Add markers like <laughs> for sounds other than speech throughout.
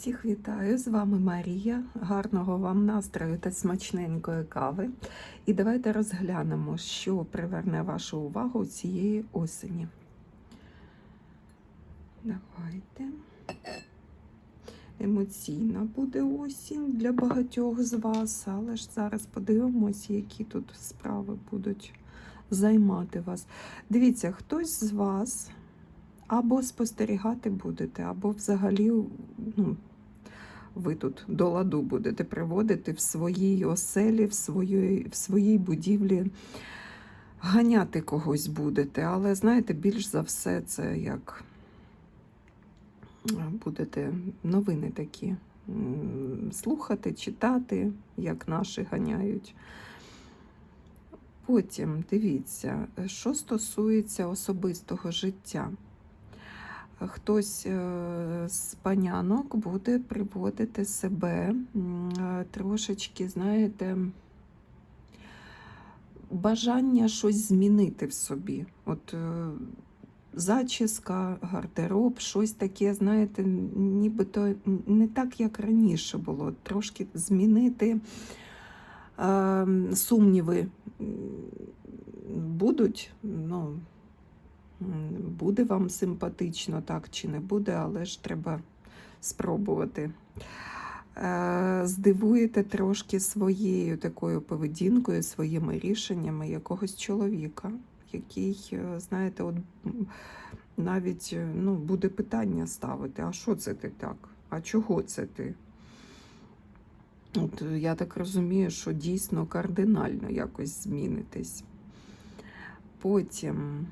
Всіх вітаю, з вами Марія. Гарного вам настрою та смачненької кави. І давайте розглянемо, що приверне вашу увагу цієї осені. Давайте. Емоційна буде осінь для багатьох з вас, але ж зараз подивимось, які тут справи будуть займати вас. Дивіться, хтось з вас або спостерігати будете, або взагалі ну, ви тут до ладу будете приводити в своїй оселі, в своїй, в своїй будівлі, ганяти когось будете. Але знаєте, більш за все, це як е, будете новини такі слухати, читати, як наші ганяють. Потім дивіться, що стосується особистого життя. Хтось е, з панянок буде приводити себе е, трошечки, знаєте, бажання щось змінити в собі. От е, зачіска, гардероб, щось таке, знаєте, нібито не так, як раніше було. Трошки змінити е, сумніви будуть. ну, Буде вам симпатично, так чи не буде, але ж треба спробувати. Е, Здивуєте трошки своєю такою поведінкою, своїми рішеннями якогось чоловіка, який, е, знаєте, от навіть е, ну, буде питання ставити: а що це ти так? А чого це ти? От я так розумію, що дійсно кардинально якось змінитись. Потім.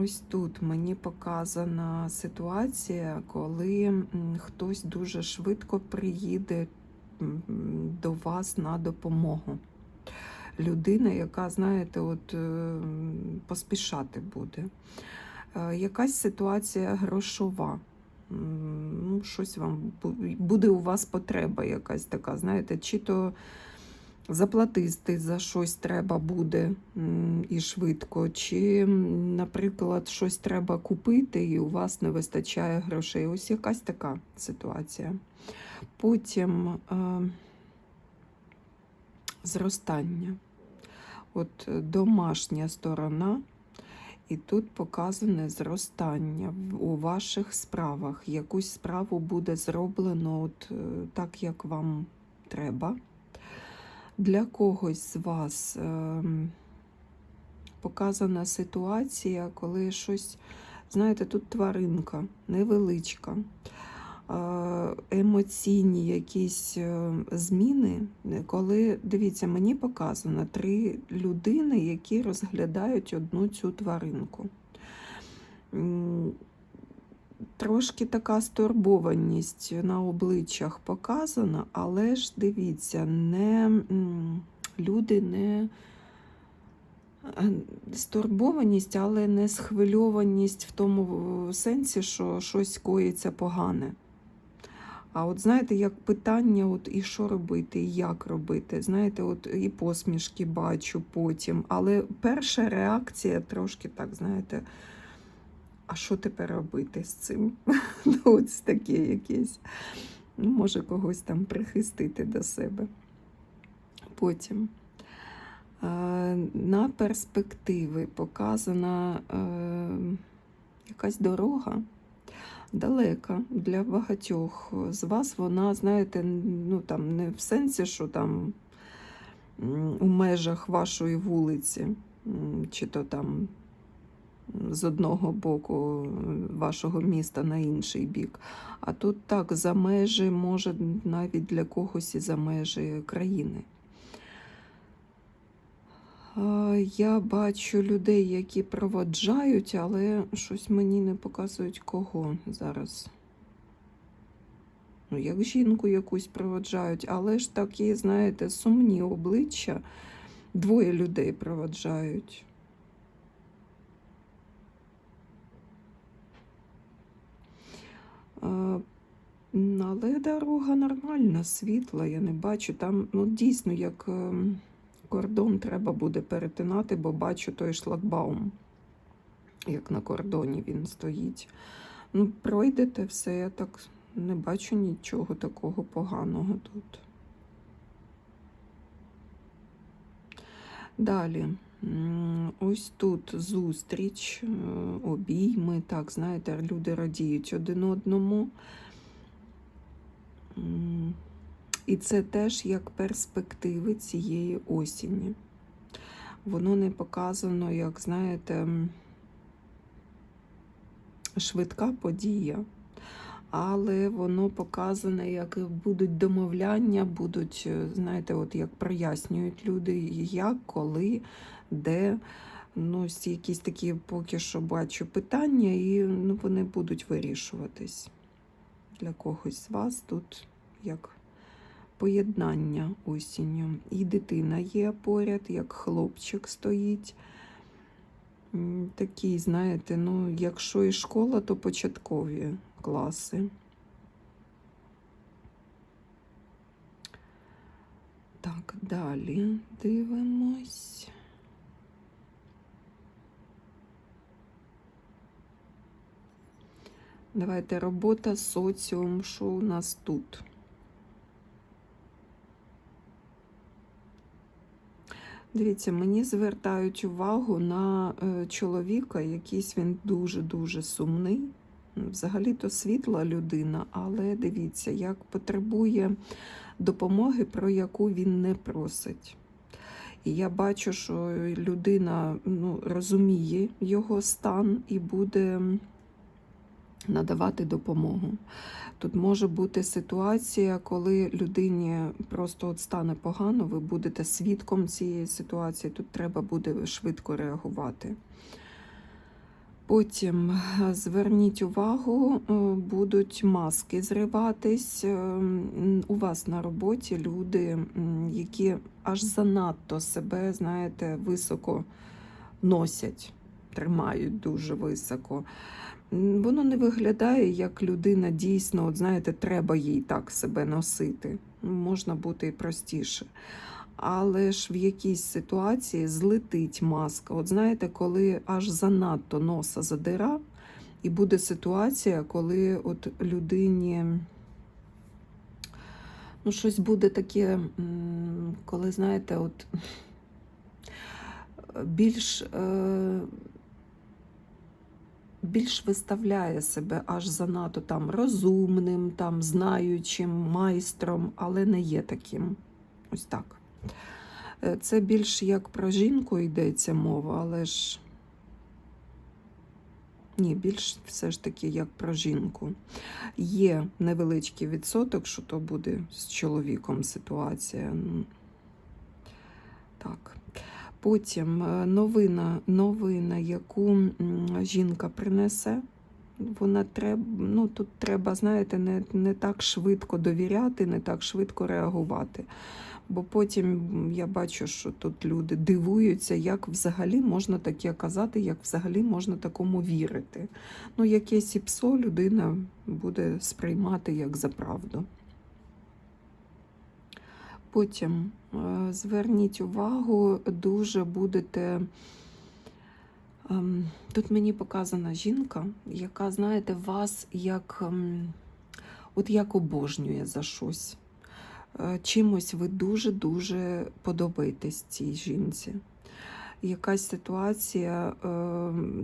Ось тут мені показана ситуація, коли хтось дуже швидко приїде до вас на допомогу. Людина, яка, знаєте, от е, поспішати буде. Е, Якась ситуація грошова. Ну, щось вам буде у вас потреба якась така, знаєте, чи то заплатити за щось треба буде і швидко, чи, наприклад, щось треба купити, і у вас не вистачає грошей. Ось якась така ситуація. Потім е, зростання. От е, домашня сторона. І тут показане зростання у ваших справах. Якусь справу буде зроблено от, е, так, як вам треба для когось з вас ем, показана ситуація, коли щось, знаєте, тут тваринка невеличка, е, емоційні якісь е, зміни, коли, дивіться, мені показано три людини, які розглядають одну цю тваринку. Трошки така стурбованість на обличчях показана, але ж дивіться, не, люди не е, стурбованість, але не схвильованість в тому сенсі, що щось коїться погане. А от знаєте, як питання, от і що робити, і як робити. Знаєте, от і посмішки бачу потім. Але перша реакція трошки так, знаєте, а що тепер робити з цим? <laughs> ну, ось таке якесь. Ну, може когось там прихистити до себе. Потім е, на перспективи показана е, якась дорога далека для багатьох з вас. Вона, знаєте, ну там не в сенсі, що там у межах вашої вулиці, чи то там з одного боку вашого міста на інший бік. А тут так, за межі, може, навіть для когось і за межі країни. Я бачу людей, які проводжають, але щось мені не показують кого зараз. Ну, як жінку якусь проводжають, але ж такі, знаєте, сумні обличчя. Двоє людей проводжають. Але дорога нормальна, світла, я не бачу. Там ну, дійсно як ем, кордон треба буде перетинати, бо бачу той шлагбаум, як на кордоні він стоїть. Ну, пройдете все, я так не бачу нічого такого поганого тут. Далі. Ось тут зустріч, е, обійми, так, знаєте, люди радіють один одному. І це теж як перспективи цієї осені. Воно не показано, як, знаєте, швидка подія, але воно показане, як будуть домовляння, будуть, е, знаєте, от як прояснюють люди, як, коли, де. Ну, якісь такі поки що бачу питання, і ну, вони будуть вирішуватись. Для когось з вас тут як поєднання осінню. І дитина є поряд, як хлопчик стоїть. Такий, знаєте, ну, якщо і школа, то початкові класи. Так, далі дивимось. Давайте робота, соціум, що у нас тут? Дивіться, мені звертають увагу на е, чоловіка, якийсь він дуже-дуже сумний. Взагалі-то світла людина, але дивіться, як потребує допомоги, про яку він не просить. І я бачу, що людина ну, розуміє його стан і буде надавати допомогу. Тут може бути ситуація, коли людині просто от стане погано, ви будете свідком цієї ситуації, тут треба буде швидко реагувати. Потім е, зверніть увагу, е, будуть маски зриватись. Е, У вас на роботі люди, які аж занадто себе, знаєте, високо носять, тримають дуже високо. Воно не виглядає як людина дійсно, от знаєте, треба їй так себе носити. Можна бути і простіше. Але ж в якійсь ситуації злетить маска. От знаєте, коли аж занадто носа задира, і буде ситуація, коли от людині ну, щось буде таке, коли, знаєте, от більш. Е- більш виставляє себе аж занадто там розумним, там знаючим, майстром, але не є таким. Ось так. Це більш як про жінку йдеться мова, але ж ні, більш все ж таки як про жінку. Є невеличкий відсоток, що то буде з чоловіком ситуація. Так. Потім е, новина, новина, яку жінка принесе. Вона треба, ну тут треба, знаєте, не, не так швидко довіряти, не так швидко реагувати. Бо потім я бачу, що тут люди дивуються, як взагалі можна таке казати, як взагалі можна такому вірити. Ну, якесь іпсо людина буде сприймати як за правду. Потім е, зверніть увагу, дуже будете. ем, Тут мені показана жінка, яка, знаєте, вас як, ем, от як обожнює за щось. Е, Чимось ви дуже-дуже подобаєтесь цій жінці. Якась ситуація е,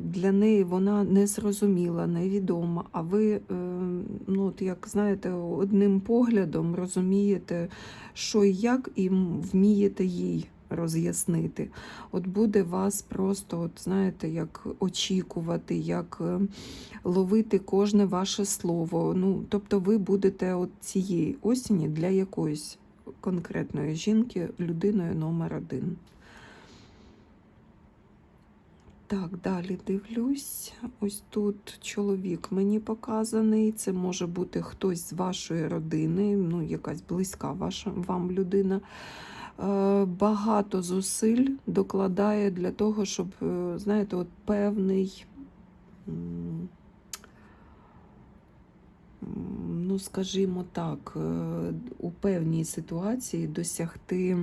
для неї вона незрозуміла, невідома, а ви, е, ну, от як знаєте, одним поглядом розумієте, що і як, і вмієте їй роз'яснити. От буде вас просто, от знаєте, як очікувати, як е, ловити кожне ваше слово. Ну, тобто ви будете от цієї осені для якоїсь конкретної жінки людиною номер один. Так, далі дивлюсь. Ось тут чоловік мені показаний. Це може бути хтось з вашої родини, ну, якась близька ваша вам людина. Е, Багато зусиль докладає для того, щоб, е, знаєте, от певний, ну, скажімо так, е, у певній ситуації досягти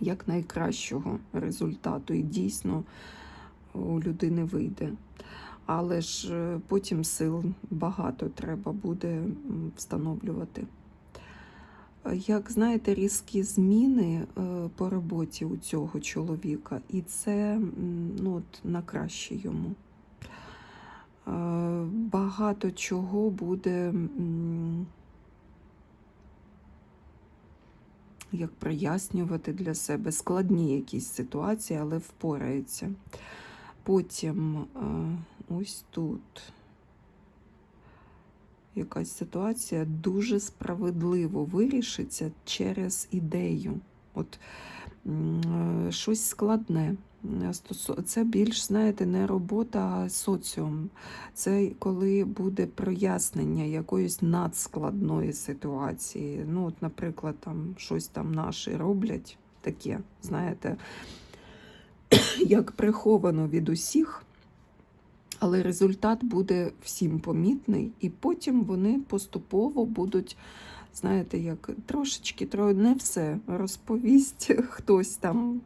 якнайкращого результату. І дійсно у людини вийде. але ж потім сил багато треба буде встановлювати. Як знаєте, різкі зміни е, по роботі у цього чоловіка, і це ну, от, на краще йому. Е, Багато чого буде, як прояснювати для себе складні якісь ситуації, але впорається. Потім е, ось тут якась ситуація дуже справедливо вирішиться через ідею. От щось складне. Це більш, знаєте, не робота, а соціум. Це коли буде прояснення якоїсь надскладної ситуації. Ну, от, наприклад, там щось там наші роблять таке, знаєте, <clears throat> як приховано від усіх, але результат буде всім помітний, і потім вони поступово будуть, знаєте, як трошечки, тро- не все розповість <laughs> хтось там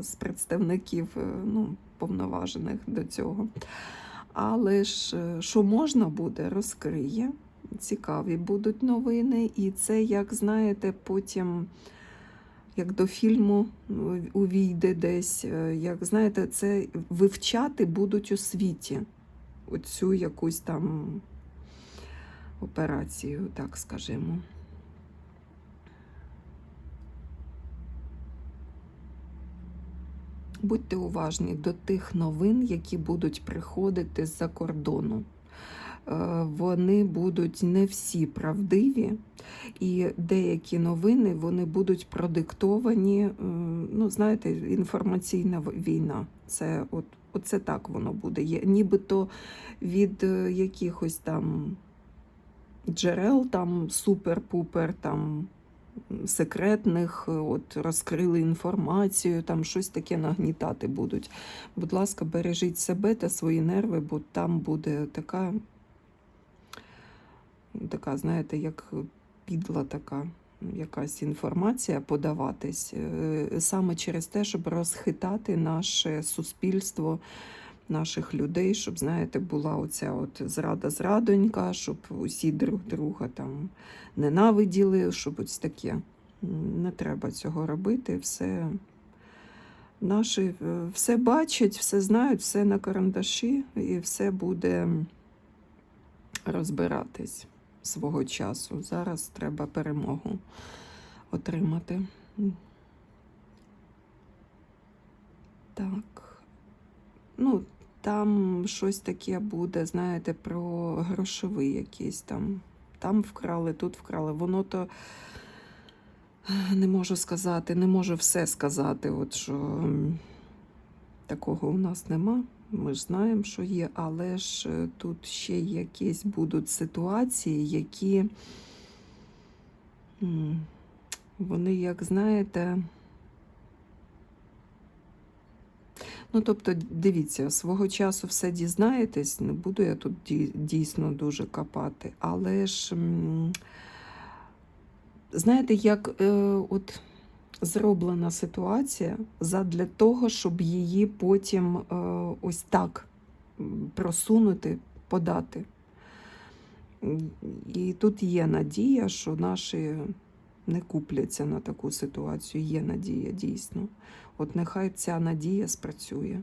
з представників е, ну, повноважених до цього. Але ж е, що можна буде, розкриє. Цікаві будуть новини, і це, як знаєте, потім як до фільму ну, увійде десь. е, Як знаєте, це вивчати будуть у світі оцю якусь там операцію, так скажімо. Будьте уважні до тих новин, які будуть приходити з-за кордону. Е, Вони будуть не всі правдиві, і деякі новини вони будуть продиктовані. е, Ну, знаєте, інформаційна війна. Це от, оце так воно буде. Є, нібито від е, якихось там джерел, там супер-пупер, там секретних, от розкрили інформацію, там щось таке нагнітати будуть. Будь ласка, бережіть себе та свої нерви, бо там буде така, така, знаєте, як підла така якась інформація подаватись е, саме через те, щоб розхитати наше суспільство, наших людей, щоб, знаєте, була оця от зрада-зрадонька, щоб усі друг друга там ненавиділи, щоб ось таке. Не треба цього робити. Все наші е, все бачать, все знають, все на карандаші, і все буде розбиратись свого часу. Зараз треба перемогу отримати. Так. Ну, там щось таке буде, знаєте, про грошовий якийсь там. Там вкрали, тут вкрали. Воно то не можу сказати, не можу все сказати. От що такого у нас нема. Ми ж знаємо, що є, але ж е, тут ще якісь будуть ситуації, які вони, як знаєте, Ну, тобто, дивіться, свого часу все дізнаєтесь, не буду я тут дійсно дуже копати, але ж знаєте, як е, от зроблена ситуація задля того, щоб її потім е, ось так просунути, подати. І тут є надія, що наші не купляться на таку ситуацію. Є надія дійсно. От нехай ця надія спрацює.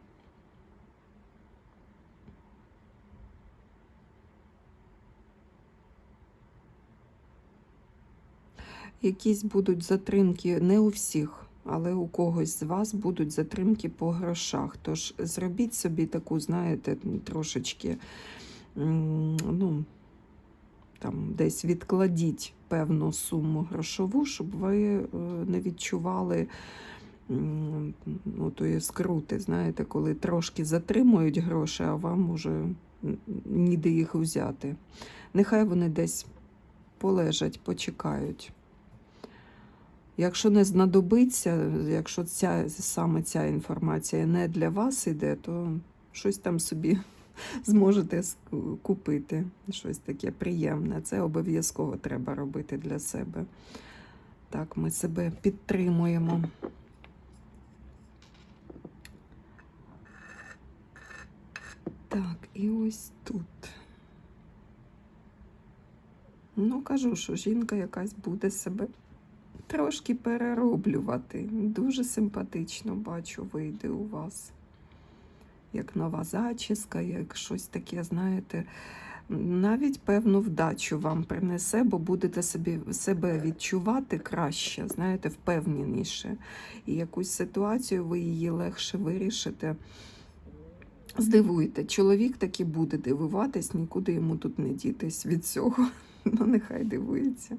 Якісь будуть затримки не у всіх, але у когось з вас будуть затримки по грошах. Тож зробіть собі таку, знаєте, трошечки, ну, там десь відкладіть певну суму грошову, щоб ви е, не відчували ну, тої скрути, знаєте, коли трошки затримують гроші, а вам уже ніде їх взяти. Нехай вони десь полежать, почекають. Якщо не знадобиться, якщо ця, саме ця інформація не для вас іде, то щось там собі <laughs> зможете купити, щось таке приємне. Це обов'язково треба робити для себе. Так, ми себе підтримуємо. Так, і ось тут. Ну, кажу, що жінка якась буде себе трошки перероблювати. Дуже симпатично бачу, вийде у вас. Як нова зачіска, як щось таке, знаєте, навіть певну вдачу вам принесе, бо будете собі, себе відчувати краще, знаєте, впевненіше. І якусь ситуацію ви її легше вирішите. Здивуйте, чоловік таки буде дивуватись, нікуди йому тут не дітись від цього. <laughs> Ну, нехай дивується.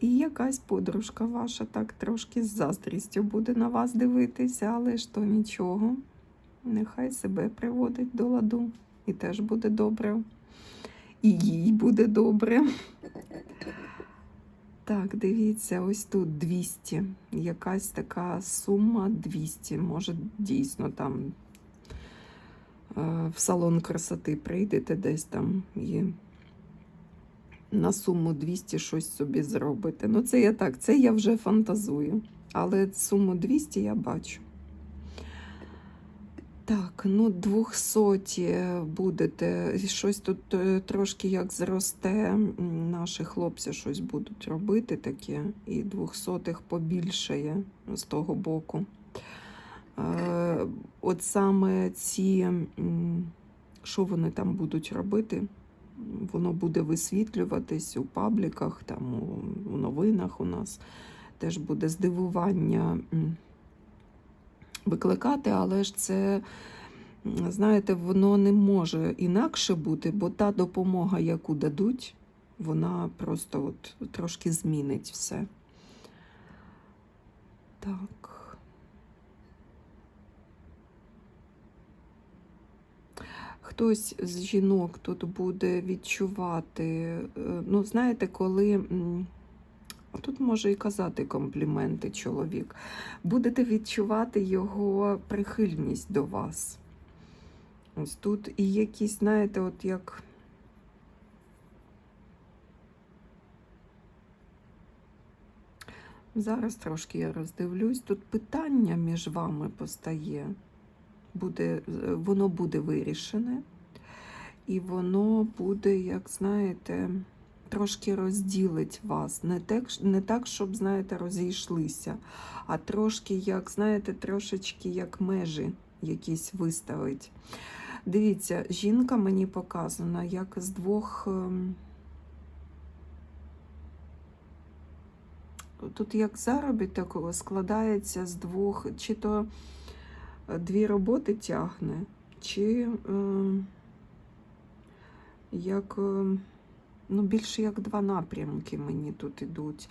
І якась подружка ваша так трошки з заздрістю буде на вас дивитися, але ж то нічого. Нехай себе приводить до ладу. І теж буде добре. І їй буде добре. Так, дивіться, ось тут 200. Якась така сума 200. Може, дійсно там е, в салон красоти прийдете десь там і на суму 200 щось собі зробите. Ну, це я так, це я вже фантазую. Але суму 200 я бачу. Так, ну 200 будете. Щось тут е, трошки як зросте. Наші хлопці щось будуть робити таке, і 200 побільшає з того боку. Е, От саме ці, що вони там будуть робити, воно буде висвітлюватись у пабліках, там у, новинах у нас теж буде здивування викликати, але ж це, знаєте, воно не може інакше бути, бо та допомога, яку дадуть, вона просто от трошки змінить все. Так. Хтось з жінок тут буде відчувати, е, ну, знаєте, коли. Тут може і казати компліменти чоловік. Будете відчувати його прихильність до вас. Ось тут і якісь, знаєте, от як. Зараз трошки я роздивлюсь. Тут питання між вами постає. Буде, воно буде вирішене, і воно буде, як знаєте, трошки розділить вас. Не так, не так, щоб, знаєте, розійшлися, а трошки, як, знаєте, трошечки як межі якісь виставить. Дивіться, жінка мені показана, як з двох. ем, Тут як заробіток складається з двох, чи то дві роботи тягне, чи е, як. е, ну, більше як два напрямки мені тут ідуть.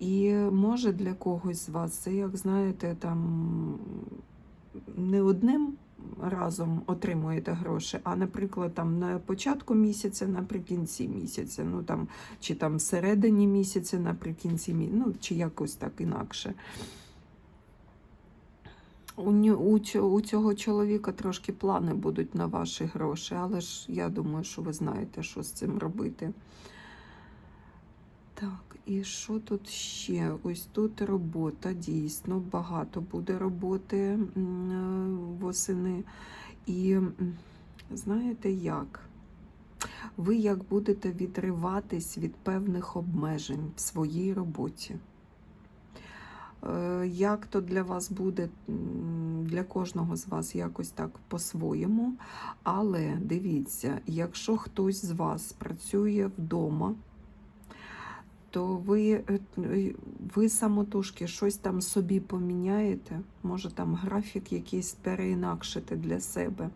І може для когось з вас це, як знаєте, там не одним разом отримуєте гроші, а, наприклад, там на початку місяця, наприкінці місяця, ну там, чи там всередині місяця, наприкінці місяця, ну, чи якось так інакше. У, цього чоловіка трошки плани будуть на ваші гроші, але ж я думаю, що ви знаєте, що з цим робити. Так, і що тут ще? Ось тут робота, дійсно, багато буде роботи е, восени. І знаєте як? Ви як будете відриватись від певних обмежень в своїй роботі. Е, Як то для вас буде, для кожного з вас якось так по-своєму. Але дивіться, якщо хтось з вас працює вдома, то ви, е, е, ви самотужки щось там собі поміняєте, може там графік якийсь переінакшите для себе,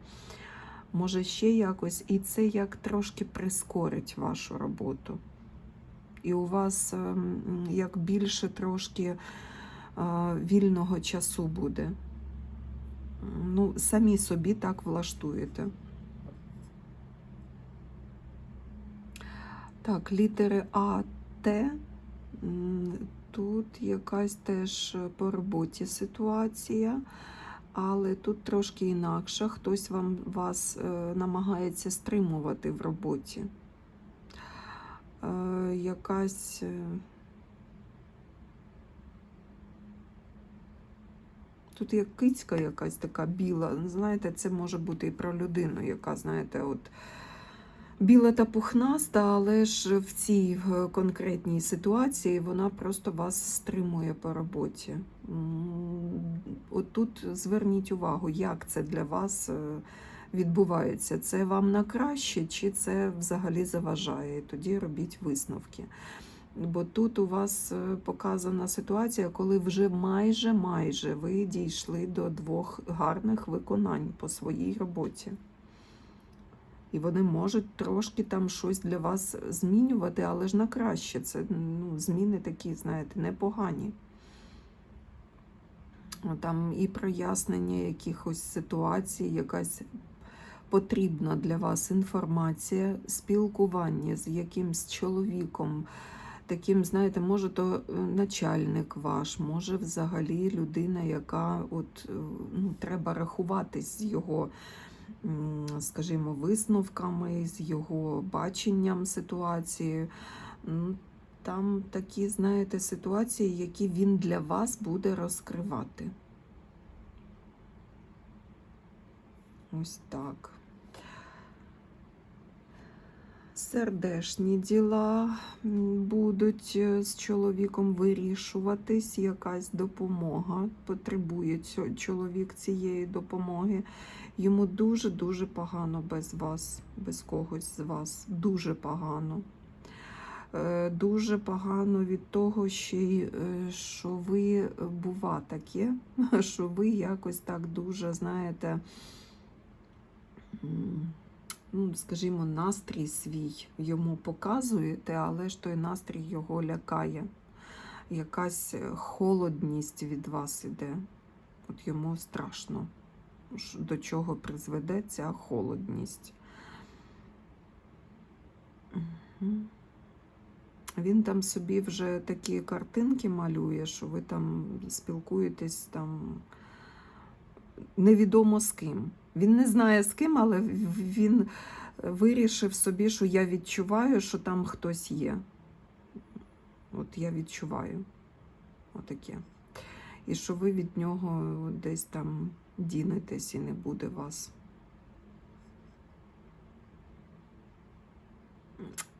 може ще якось, і це як трошки прискорить вашу роботу. І у вас ем, як більше трошки вільного часу буде. Ну, самі собі так влаштуєте. Так, літери А, Т. Тут якась теж по роботі ситуація, але тут трошки інакше. Хтось вам вас е, намагається стримувати в роботі. Е, якась. Тут є кицька якась така біла. Знаєте, це може бути і про людину, яка, знаєте, от біла та пухнаста, але ж в цій конкретній ситуації вона просто вас стримує по роботі. От тут зверніть увагу, як це для вас е, відбувається. Це вам на краще, чи це взагалі заважає? Тоді робіть висновки. Бо тут у вас е, показана ситуація, коли вже майже майже ви дійшли до двох гарних виконань по своїй роботі. І вони можуть трошки там щось для вас змінювати, але ж на краще. Це ну, зміни такі, знаєте, непогані. Там і прояснення якихось ситуацій, якась потрібна для вас інформація, спілкування з якимсь чоловіком. Таким, знаєте, може, то е, начальник ваш, може взагалі людина, яка от, е, ну, треба рахуватись з його, скажімо, висновками, з його баченням ситуації. Ну, Там такі, знаєте, ситуації, які він для вас буде розкривати. Ось так. Сердешні діла будуть е, з чоловіком вирішуватись, якась допомога. Потребує чоловік цієї допомоги. Йому дуже-дуже погано без вас, без когось з вас. Дуже погано. Е, Дуже погано від того, й, е, що ви бува таке, <laughs> що ви якось так дуже, знаєте, ну, скажімо, настрій свій йому показуєте, але ж той настрій його лякає. Якась е, холодність від вас іде. От йому страшно, до чого призведе ця холодність. Він там собі вже такі картинки малює, що ви там спілкуєтесь там невідомо з ким. Він не знає з ким, але він вирішив собі, що я відчуваю, що там хтось є. От я відчуваю. Отаке. І що ви від нього десь там дінетесь і не буде вас.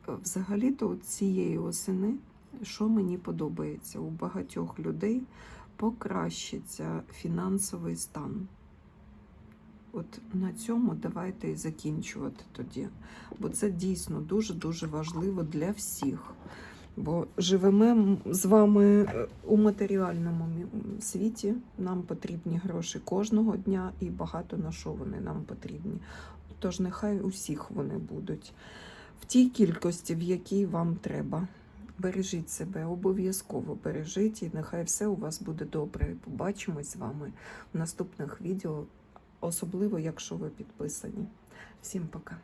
Взагалі-то цієї осени, що мені подобається, у багатьох людей покращиться фінансовий стан. От на цьому давайте і закінчувати тоді. Бо це дійсно дуже-дуже важливо для всіх. Бо живемо з вами е, у матеріальному світі. Нам потрібні гроші кожного дня і багато на що вони нам потрібні. Тож нехай усіх вони будуть в тій кількості, в якій вам треба. Бережіть себе, обов'язково бережіть, і нехай все у вас буде добре. Побачимось з вами в наступних відео, особливо якщо ви підписані. Всім пока.